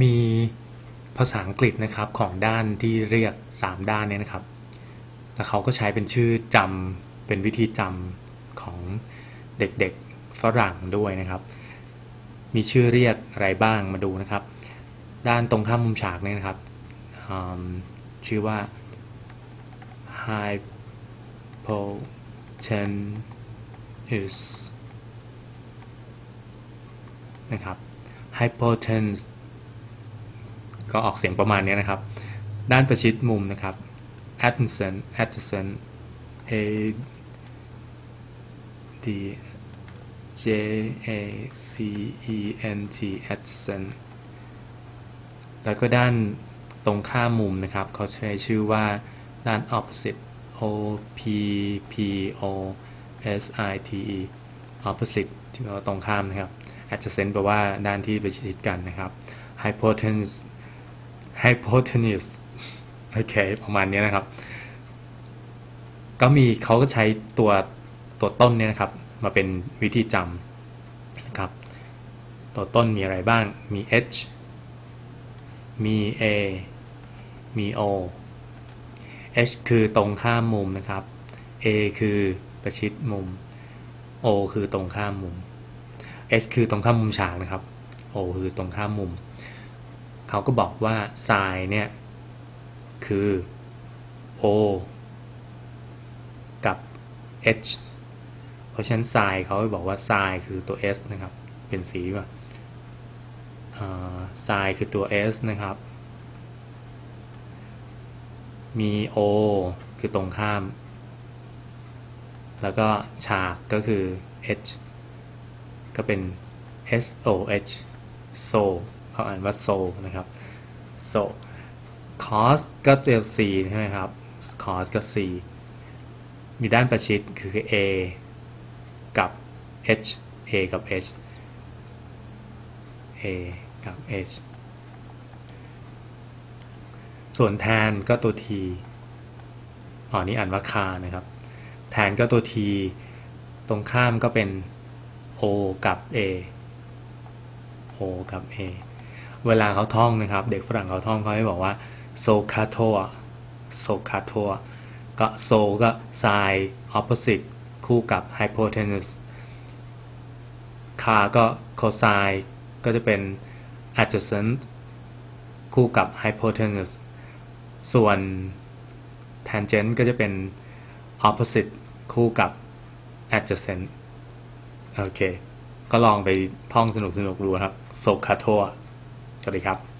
มีภาษาอังกฤษนะครับของด้านที่เรียก 3 ด้านเนี่ยนะครับ แล้วเขาก็ใช้เป็นชื่อจำเป็นวิธีจำของเด็กๆฝรั่งด้วยนะครับ มีชื่อเรียกอะไรบ้างมาดูนะครับ ด้านตรงข้ามมุมฉากเนี่ยนะครับ ชื่อว่า hypotenuse นะครับ hypotenuse ก็ออกเสียงประมาณนี้นะครับ ด้านประชิดมุมนะครับ adjacent adjacent a d j a c e n t adjacent แล้วก็ด้านตรงข้ามมุมนะครับ เขาใช้ชื่อว่าด้าน opposite o p p o s i t e opposite ที่แปลว่าตรงข้ามนะครับ adjacent แปลว่าด้านที่ประชิดกันนะครับ hypotenuse hypotenuse โอเค ประมาณนี้นะครับ ก็มีเขาก็ใช้ตัวตัวต้นเนี่ยนะครับ มาเป็นวิธีจำนะครับ ตัวต้นมีอะไรบ้าง มี h มี a มี o h คือตรงข้ามมุมนะครับ a คือประชิดมุม o คือตรงข้ามมุม h คือตรงข้ามมุมฉากนะครับ o คือตรงข้ามมุม เขาก็บอกว่า sin เนี่ย คือ o กับ h เพราะฉะนั้น sin เขาบอกว่า sin คือตัว s นะครับ เป็นสีว่า sin คือตัว s นะครับ มี o คือตรงข้าม แล้วก็ฉากก็คือ h ก็เป็น s o h so เขาอ่านว่า so นะครับ so cos ก็เจอ c ใช่ไหมครับ cos ก็ c มีด้านประชิดคือ a กับ h a กับ h a กับ h ส่วนแทนก็ตัว t อ๋อนี่อ่านว่าคานะครับ แทนก็ตัว t ตรงข้ามก็เป็น o กับ a o กับ a เวลาเขาท่องนะครับ เด็กฝรั่งเขาท่องเขาให้บอกว่า so c a t o so c a t o ก็ so ก็ sin opposite คู่กับ hypotenuse คาก็ cosine ก็จะเป็น adjacent คู่กับ hypotenuse ส่วน tangent ก็จะเป็น opposite คู่กับ adjacent โอเค ก็ลองไปท่องสนุกๆดูครับโซคาโท สวัสดีครับ